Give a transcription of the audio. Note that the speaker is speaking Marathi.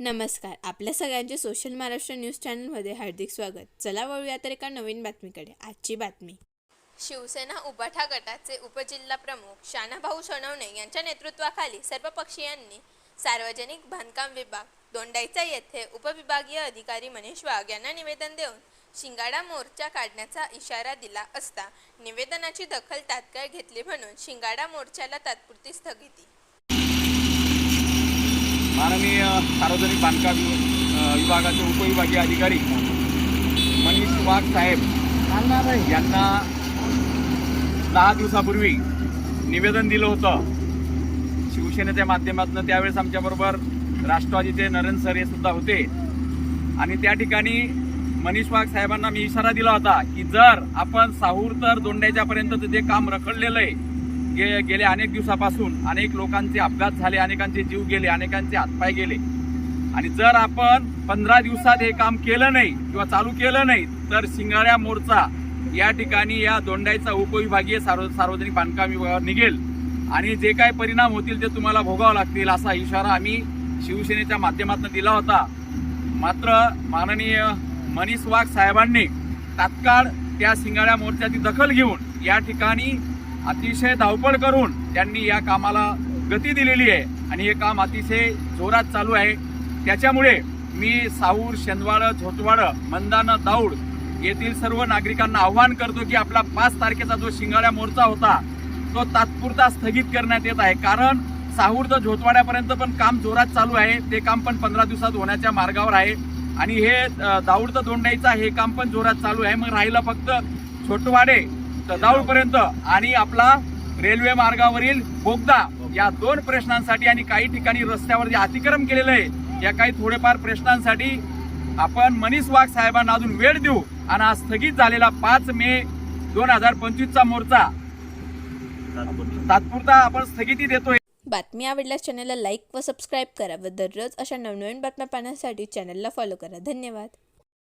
नमस्कार. आपल्या सगळ्यांचे सोशल महाराष्ट्र न्यूज चॅनलमध्ये हार्दिक स्वागत. चला वळूया तर एका नवीन बातमीकडे. आजची बातमी. शिवसेना उबाठा गटाचे उपजिल्हा प्रमुख शानाभाऊ सोनवणे यांच्या नेतृत्वाखाली सर्व पक्षीयांनी सार्वजनिक बांधकाम विभाग दोंडाईचा येथे उपविभागीय अधिकारी मनीष वाघ यांना निवेदन देऊन शिंगाडा मोर्चा काढण्याचा इशारा दिला असता निवेदनाची दखल तात्काळ घेतली म्हणून शिंगाडा मोर्चाला तात्पुरती स्थगिती. माननीय सार्वजनिक बांधकाम विभागाचे उपविभागीय अधिकारी मनीष वाघ साहेब यांना दहा दिवसापूर्वी निवेदन दिलं होतं. शिवसेनेच्या माध्यमातून त्यावेळेस आमच्याबरोबर राष्ट्रवादीचे नरेंद्र सर हे सुद्धा होते. आणि त्या ठिकाणी मनीष वाघ साहेबांना मी इशारा दिला होता की जर आपण साहूर तर दोंड्याच्या पर्यंत जे काम रखडलेलं आहे गे गेले अनेक दिवसापासून अनेक लोकांचे अपघात झाले अनेकांचे जीव गेले अनेकांचे हातपाय गेले. आणि जर आपण पंधरा दिवसात हे काम केलं नाही किंवा चालू केलं नाही तर सिंगाळ्या मोर्चा या ठिकाणी या दोंडाईचा उपविभागीय सार्व सार्वजनिक बांधकाम विभागावर निघेल. आणि जे काही परिणाम होतील ते तुम्हाला भोगावं लागतील असा इशारा आम्ही शिवसेनेच्या माध्यमातून दिला होता. मात्र माननीय मनीष वाघ साहेबांनी तात्काळ त्या सिंगाळ्या मोर्चाची दखल घेऊन या ठिकाणी अतिशय धावपळ करून त्यांनी या कामाला गती दिलेली आहे. आणि हे काम अतिशय जोरात चालू आहे. त्याच्यामुळे मी साऊर शेंदवाड झोतवाडं मंदानं दाऊड येथील सर्व नागरिकांना आव्हान करतो की आपला पाच तारखेचा जो शिंगाड्या मोर्चा होता तो तात्पुरता स्थगित करण्यात येत आहे. कारण साहूर तर झोतवाड्यापर्यंत पण काम जोरात चालू आहे. ते काम पण पंधरा दिवसात होण्याच्या मार्गावर आहे. आणि हे दाऊड तर दोंडाईचा हे काम पण जोरात चालू आहे. मग राहिलं फक्त छोटवाडे तर आणि आपला रेल्वे मार्गावरील बोगदा या दोन प्रश्नांसाठी आणि काही ठिकाणी रस्त्यावर जे अतिक्रम केलेलं आहे या काही थोडेफार प्रश्नांसाठी आपण मनीष वाघ साहेबांना अजून वेळ देऊ आणि हा स्थगित झालेला पाच मे दोन हजार पंचवीसचा मोर्चा. तात्पुरता आपण स्थगिती देतोय. बातमी आवडल्यास चॅनलला लाईक व सबस्क्राईब करा व दररोज अशा नवनवीन बातम्या पाहण्यासाठी चॅनलला फॉलो करा. धन्यवाद.